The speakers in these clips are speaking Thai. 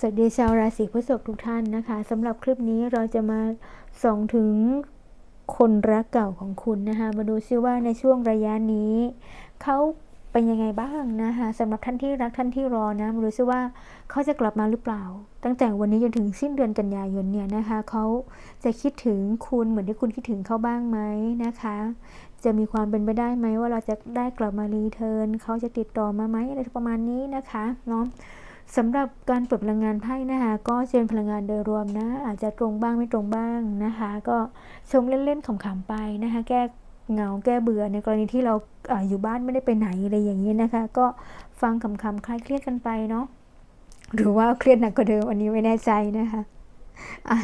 สวัสดีชาวราศีพฤษภทุกท่านนะคะสำหรับคลิปนี้เราจะมาส่องถึงคนรักเก่าของคุณนะคะมาดูซิว่าในช่วงระยะนี้เขาเป็นยังไงบ้างนะคะสำหรับท่านที่รักท่านที่รอนะมาดูซิว่าเขาจะกลับมาหรือเปล่า ตั้งแต่วันนี้จนถึงสิ้นเดือนกันยายนเนี่ยนะคะเขาจะคิดถึงคุณเหมือนที่คุณคิดถึงเขาบ้างไหมนะคะ จะมีความเป็นไปได้ไหมว่าเราจะได้กลับมารีเทิร์นเขาจะติดต่อมาไหมอะไรประมาณนี้นะคะเนาะ สำหรับการเปิดพลังงานไพ่นะคะก็เชิญพลังงานโดยรวมนะ อาจจะตรงบ้างไม่ตรงบ้างนะคะ ก็ชมเล่นๆขำๆไปนะคะ แก้เหงาแก้เบื่อในกรณีที่เราออยู่บ้านไม่ได้ไปไหนอะไรอย่างนี้นะคะ ก็ฟังขำๆคลายเครียดกันไปเนาะหรือว่าเครียดหนักกว่าเดิมอันนี้ไม่แน่ใจนะคะอะ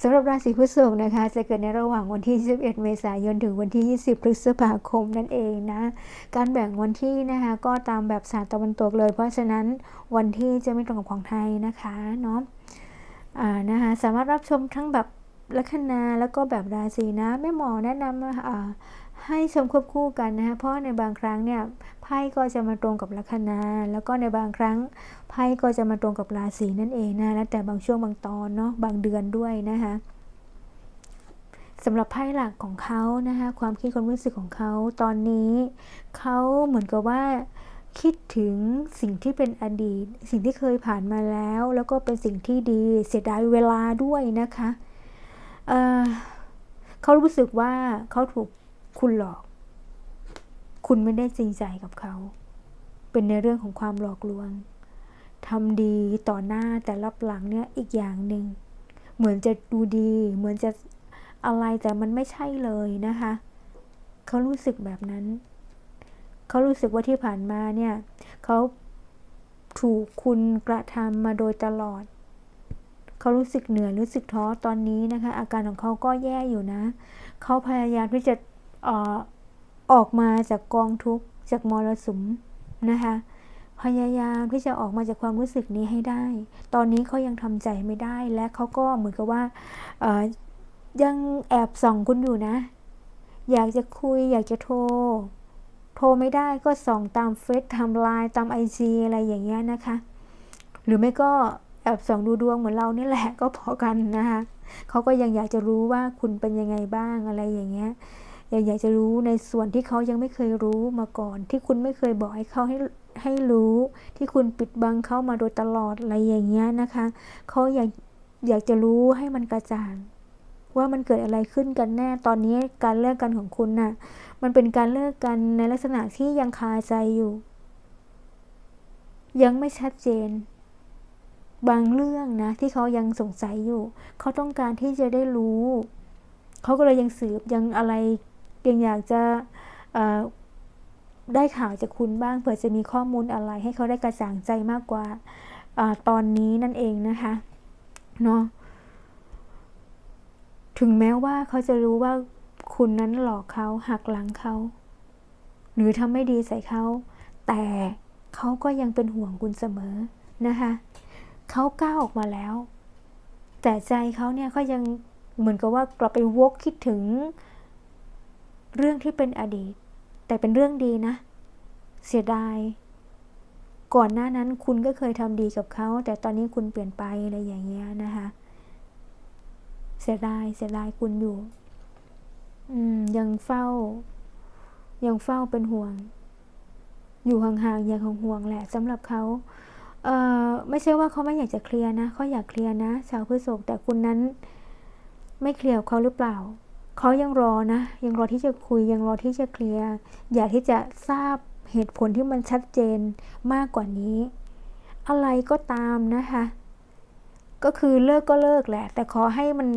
สำหรับราศีพฤษภนะคะ จะเกิดในระหว่างวันที่ 21 เมษายนถึงวันที่ 20 พฤษภาคมนั่นเองนะ การแบ่งวันที่นะคะก็ตามแบบศาสตร์ตะวันตกเลย เพราะฉะนั้นวันที่จะไม่ตรงกับของไทยนะคะเนาะอ่านะคะสามารถรับชมทั้งแบบลัคนาแล้วก็แบบราศีนะแม่หมอแนะนำอ่า ให้ชมควบคู่กันนะคะเพราะในบางครั้งเนี่ยไพ่ก็จะมาตรงกับลัคนา แล้วก็ในบางครั้งไพ่ก็จะมาตรงกับราศีนั่นเองนะแล้วแต่บางช่วงบางตอนเนาะบางเดือนด้วยนะคะสำหรับไพ่หลักของเขานะคะความคิดความรู้สึกของเขาตอนนี้เขาเหมือนกับว่าคิดถึงสิ่งที่เป็นอดีต สิ่งที่เคยผ่านมาแล้ว แล้วก็เป็นสิ่งที่ดีเสียดายเวลาด้วยนะคะเเขารู้สึกว่าเขาถูก คุณหลอก คุณไม่ได้จริงใจกับเขา เป็นในเรื่องของความหลอกลวงทำดีต่อหน้าแต่รับหลังเนี่ยอีกอย่างหนึ่ง เหมือนจะดูดี เหมือนจะอะไรแต่มันไม่ใช่เลยนะคะ เขารู้สึกแบบนั้น เขารู้สึกว่าที่ผ่านมาเนี่ย เขาถูกคุณกระทำมาโดยตลอด เขารู้สึกเหนื่อยรู้สึกท้อตอนนี้นะคะ อาการของเขาก็แย่อยู่นะ เขาพยายามที่จะ ออกมาจากกองทุกข์จากมรสุมนะคะ พยายามที่จะออกมาจากความรู้สึกนี้ให้ได้ ตอนนี้เขายังทำใจไม่ได้และเขาก็เหมือนกับว่ายังแอบส่องคุณอยู่นะ อยากจะคุยอยากจะโทร โทรไม่ได้ก็ส่องตามเฟซทำไลน์ตามไอจีอะไรอย่างเงี้ยนะคะ หรือไม่ก็แอบส่องดูดวงเหมือนเรานี่แหละก็พอกันนะคะเขาก็ยังอยากจะรู้ว่าคุณเป็นยังไงบ้างอะไรอย่างเงี้ย ยังอยากจะรู้ในส่วนที่เขายังไม่เคยรู้มาก่อน ที่คุณไม่เคยบอกให้เขาให้ให้รู้ที่คุณปิดบังเขามาโดยตลอดอะไรอย่างเงี้ยนะคะเขาอยากอยากจะรู้ให้มันกระจ่างว่ามันเกิดอะไรขึ้นกันแน่ตอนนี้การเลิกกันของคุณน่ะ มันเป็นการเลิกกันในลักษณะที่ยังคาใจอยู่ ยังไม่ชัดเจน บางเรื่องนะ ที่เขายังสงสัยอยู่ เขาต้องการที่จะได้รู้ เขาก็เลยยังสืบยังอะไร ยังอยากจะได้ข่าวจากคุณบ้างเผื่อจะมีข้อมูลอะไร ให้เขาได้กระจ่างใจมากกว่าอตอนนี้นั่นเองนะคะเนาะถึงแม้ว่าเขาจะรู้ว่าคุณนั้นหลอกเขาหักหลังเขา หรือทำไม่ดีใส่เขา แต่เขาก็ยังเป็นห่วงคุณเสมอนะคะเขาก้าวออกมาแล้ว แต่ใจเขาเนี่ยเขายังเหมือนกับว่ากลับไปวกคิดถึง เรื่องที่เป็นอดีต แต่เป็นเรื่องดีนะ เสียดาย ก่อนหน้านั้นคุณก็เคยทำดีกับเขา แต่ตอนนี้คุณเปลี่ยนไปอะไรอย่างเงี้ยนะคะ เสียดายเสียดายคุณอยู่ อืม ยังเฝ้า ยังเฝ้าเป็นห่วง อยู่ห่างๆอย่างห่วงๆแหละสำหรับเขาเอ่อไม่ใช่ว่าเขาไม่อยากจะเคลียร์นะเขาอยากเคลียร์นะ ชาวพฤษภแต่คุณนั้น ไม่เคลียร์เขาหรือเปล่า เขายังรอนะ ยังรอที่จะคุยยังรอที่จะเคลียร์อยากที่จะทราบเหตุผลที่มันชัดเจนมากกว่านี้ อะไรก็ตามนะคะ ก็คือเลิกก็เลิกแหละ แต่ขอให้มัน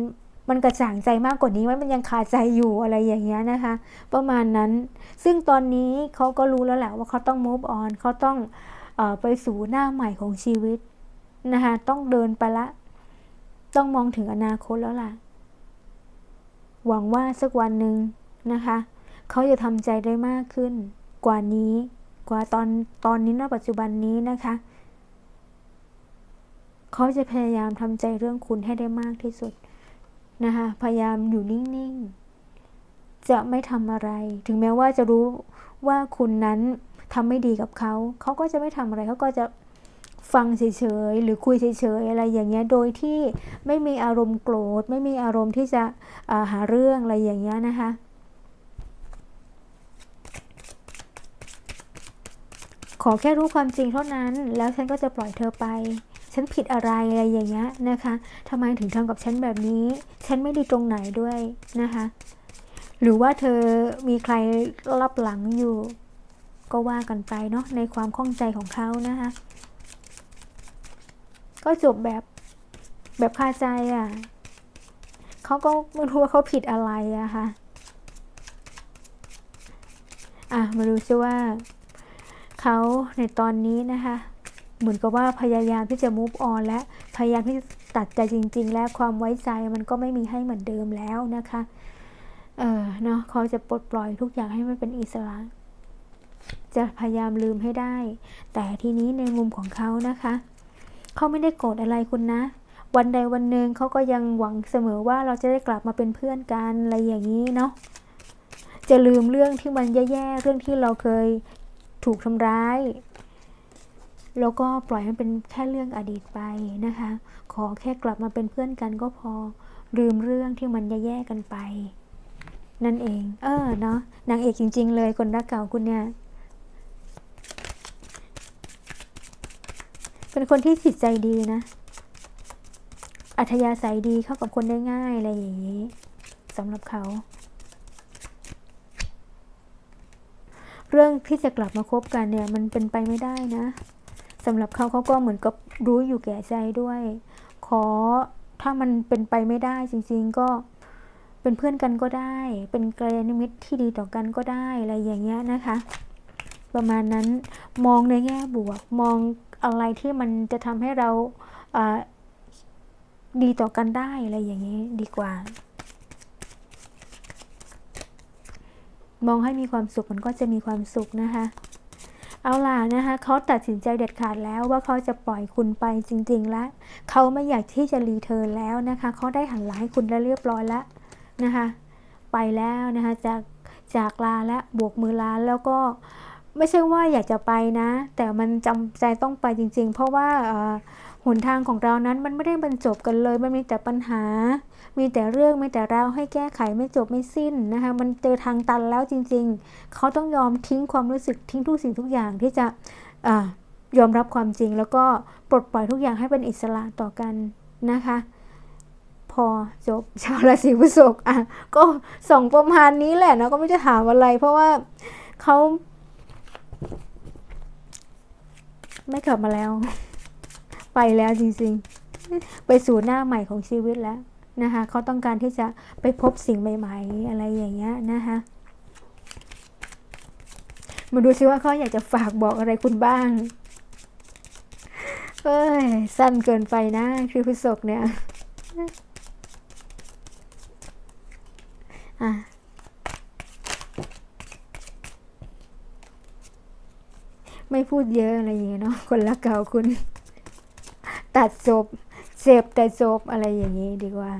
มันกระจ่างใจมากกว่านี้มันยังคาใจอยู่อะไรอย่างเงี้ยนะคะ ประมาณนั้น ซึ่งตอนนี้เขาก็รู้แล้วแหละว่าเขาต้อง move on เขาต้องอไปสู่หน้าใหม่ของชีวิตนะคะ ต้องเดินไปละ ต้องมองถึงอนาคตแล้วล่ะ หวังว่าสักวันหนึ่งนะคะ เขาจะทำใจได้มากขึ้น กว่านี้ กว่าตอนตอนนี้ณปัจจุบันนี้นะคะ เขาจะพยายามทำใจเรื่องคุณให้ได้มากที่สุดนะคะ พยายามอยู่นิ่งๆ จะไม่ทำอะไร ถึงแม้ว่าจะรู้ว่าคุณนั้นทำไม่ดีกับเขา เขาก็จะไม่ทำอะไร เขาก็จะ ฟังเฉยๆ หรือคุยเฉยๆ อะไรอย่างเงี้ย โดยที่ไม่มีอารมณ์โกรธ ไม่มีอารมณ์ที่จะาหาเรื่องอะไรอย่างเงี้ยนะคะขอแค่รู้ความจริงเท่านั้น แล้วฉันก็จะปล่อยเธอไป ฉันผิดอะไรอะไรอย่างเงี้ยนะคะทำไมถึงทำกับฉันแบบนี้ ฉันไม่ดีตรงไหนด้วยนะคะ หรือว่าเธอมีใครรับหลังอยู่ ก็ว่ากันไปเนาะในความข้องใจของเขานะคะ ก็จบแบบแบบคาใจอะ่ะเขาก็ไม่รู้ว่าเขาผิดอะไรอะค่ะ อะ มาดูซิว่าเขาในตอนนี้นะคะ เหมือนกับว่าพยายามที่จะ move on และพยายามที่จะตัดใจจริง ๆ และความไว้ใจมันก็ไม่มีให้เหมือนเดิมแล้วนะคะ เออเนาะเขาจะปลดปล่อยทุกอย่างให้มันเป็นอิสระ จะพยายามลืมให้ได้ แต่ทีนี้ในมุมของเขานะคะ เขาไม่ได้โกรธอะไรคุณนะ วันใดวันหนึ่งเขาก็ยังหวังเสมอว่าเราจะได้กลับมาเป็นเพื่อนกันอะไรอย่างนี้เนาะจะลืมเรื่องที่มันแย่ๆเรื่องที่เราเคยถูกทำร้าย แล้วก็ปล่อยให้เป็นแค่เรื่องอดีตไปนะคะ ขอแค่กลับมาเป็นเพื่อนกันก็พอลืมเรื่องที่มันแย่ๆกันไป นั่นเอง เออเนาะนางเอกจริง ๆ เลยคนรักเก่าคุณเนี่ย เป็นคนที่จิตใจดีนะ อัธยาศัยดีเข้ากับคนได้ง่ายอะไรอย่างนี้สำหรับเขา เรื่องที่จะกลับมาคบกันเนี่ย มันเป็นไปไม่ได้นะสำหรับเขาเขาก็เหมือนกับรู้อยู่แก่ใจด้วย ขอถ้ามันเป็นไปไม่ได้จริง ๆก็เป็นเพื่อนกันก็ได้ เป็นกัลยาณมิตรที่ดีต่อกันก็ได้อะไรอย่างเงี้ยนะคะ ประมาณนั้นมองในแง่บวก มอง อะไรที่มันจะทำให้เราดีต่อกันได้อะไรอย่างนี้ดีกว่า มองให้มีความสุขมันก็จะมีความสุขนะคะเอาล่ะนะคะเขาตัดสินใจเด็ดขาดแล้วว่าเขาจะปล่อยคุณไปจริง ๆ แล้วเขาไม่อยากที่จะรีเทิร์นแล้วนะคะเขาได้หันหลังให้คุณแล้วเรียบร้อยแล้วนะคะ ไปแล้วนะคะจากจากลาและบวกมือลาแล้วก็ ไม่ใช่ว่าอยากจะไปนะ แต่มันจำใจต้องไปจริง ๆ เพราะว่าหนทางของเรานั้นมันไม่ได้บรรจบกันเลย มันมีแต่ปัญหา มีแต่เรื่องมีแต่ราวให้แก้ไขไม่จบไม่สิ้นนะคะ มันเจอทางตันแล้วจริง ๆ เขาต้องยอมทิ้งความรู้สึกทิ้งทุกสิ่งทุกอย่างที่จะอยอมรับความจริง แล้วก็ปลดปล่อยทุกอย่างให้เป็นอิสระต่อกันนะคะ พอจบชาวราศีพฤษภอะก็ส่งประมาณนี้แหละนะก็ไม่จะถามอะไร เพราะว่าเขา ไม่กลับมาแล้ว ไปแล้วจริงๆ ไปสู่หน้าใหม่ของชีวิตแล้วนะคะเขาต้องการที่จะไปพบสิ่งใหม่ ๆ อะไรอย่างเงี้ยนะคะมาดูซิว่าเขาอยากจะฝากบอกอะไรคุณบ้างเอ้ย สั้นเกินไปนะคือพฤษภเนี่ย อะ ไม่พูดเยอะอะไรอย่างเงี้ยเนาะคนละเก่าคุณ ตัดจบเจ็บแต่จบอะไรอย่างงี้ดีกว่า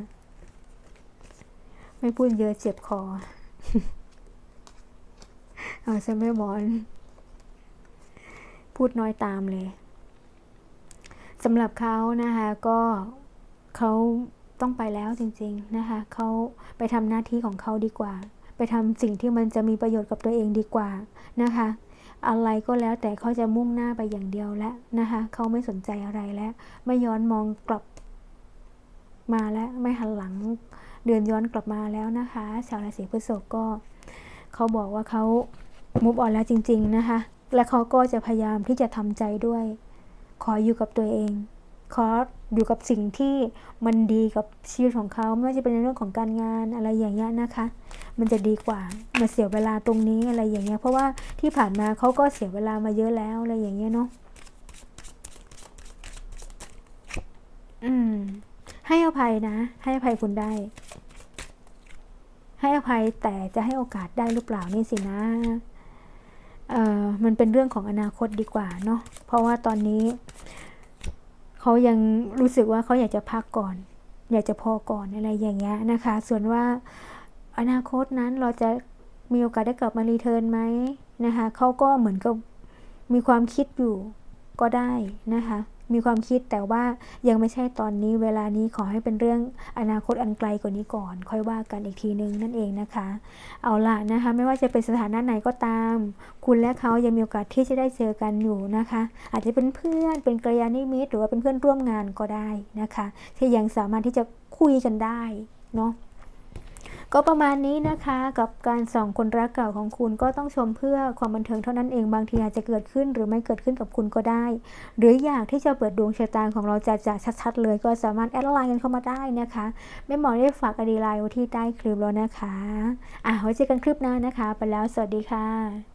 ไม่พูดเยอะเจ็บคอ เอาซะไม่บอนพูดน้อยตามเลยสำหรับเขานะคะก็เขาต้องไปแล้วจริง ๆนะคะเขาไปทำหน้าที่ของเขาดีกว่า ไปทำสิ่งที่มันจะมีประโยชน์กับตัวเองดีกว่านะคะ อะไรก็แล้วแต่เขาจะมุ่งหน้าไปอย่างเดียวแล้วนะคะเขาไม่สนใจอะไรแล้ว ไม่ย้อนมองกลับมาแล้วไม่หันหลังเดือนย้อนกลับมาแล้วนะคะ ชาวราศีพฤษภก็เขาบอกว่าเขามุฟออนแล้วจริง ๆนะคะ และเขาก็จะพยายามที่จะทำใจด้วย ขออยู่กับตัวเอง ขออยู่กับสิ่งที่มันดีกับชีวิตของเขาไม่ว่าจะเป็นในเรื่องของการงานอะไรอย่างเงี้ยนะคะ มันจะดีกว่ามาเสียเวลาตรงนี้อะไรอย่างเงี้ยเพราะว่าที่ผ่านมาเขาก็เสียเวลามาเยอะแล้วอะไรอย่างเงี้ยเนาะอืม ให้อภัยนะ ให้อภัยคุณได้ ให้อภัยแต่จะให้โอกาสได้หรือเปล่านี่สินะเอ่อมันเป็นเรื่องของอนาคตดีกว่าเนาะเพราะว่าตอนนี้เขายังรู้สึกว่าเขาอยากจะพักก่อน อยากจะพอก่อนอะไรอย่างเงี้ยนะคะ ส่วนว่า อนาคตนั้นเราจะมีโอกาสได้กลับมารีเทิร์นไหมนะคะเขาก็เหมือนกับมีความคิดอยู่ก็ได้นะคะ มีความคิดแต่ว่ายังไม่ใช่ตอนนี้เวลานี้ขอให้เป็นเรื่องอนาคตอันไกลกว่านี้ก่อน ค่อยว่ากันอีกทีนึงนั่นเองนะคะ เอาล่ะนะคะ ไม่ว่าจะเป็นสถานะไหนก็ตาม คุณและเขายังมีโอกาสที่จะได้เจอกันอยู่นะคะ อาจจะเป็นเพื่อนเป็นกัลยาณมิตรหรือว่าเป็นเพื่อนร่วมงานก็ได้นะคะ ที่ยังสามารถที่จะคุยกันได้เนาะ ก็ประมาณนี้นะคะ กับการส่องคนรักเก่าของคุณก็ต้องชมเพื่อความบันเทิงเท่านั้นเองบางทีอาจจะเกิดขึ้นหรือไม่เกิดขึ้นกับคุณก็ได้ หรืออยากที่จะเปิดดวงชะตาของเราจะจะชัดๆ เลยก็สามารถแอดไลน์กันเข้ามาได้นะคะแม่หมอได้ฝากอดีไลน์ไว้ที่ใต้คลิปแล้วนะคะอะไว้เจอกันคลิปหน้านะคะ ไปแล้วสวัสดีค่ะ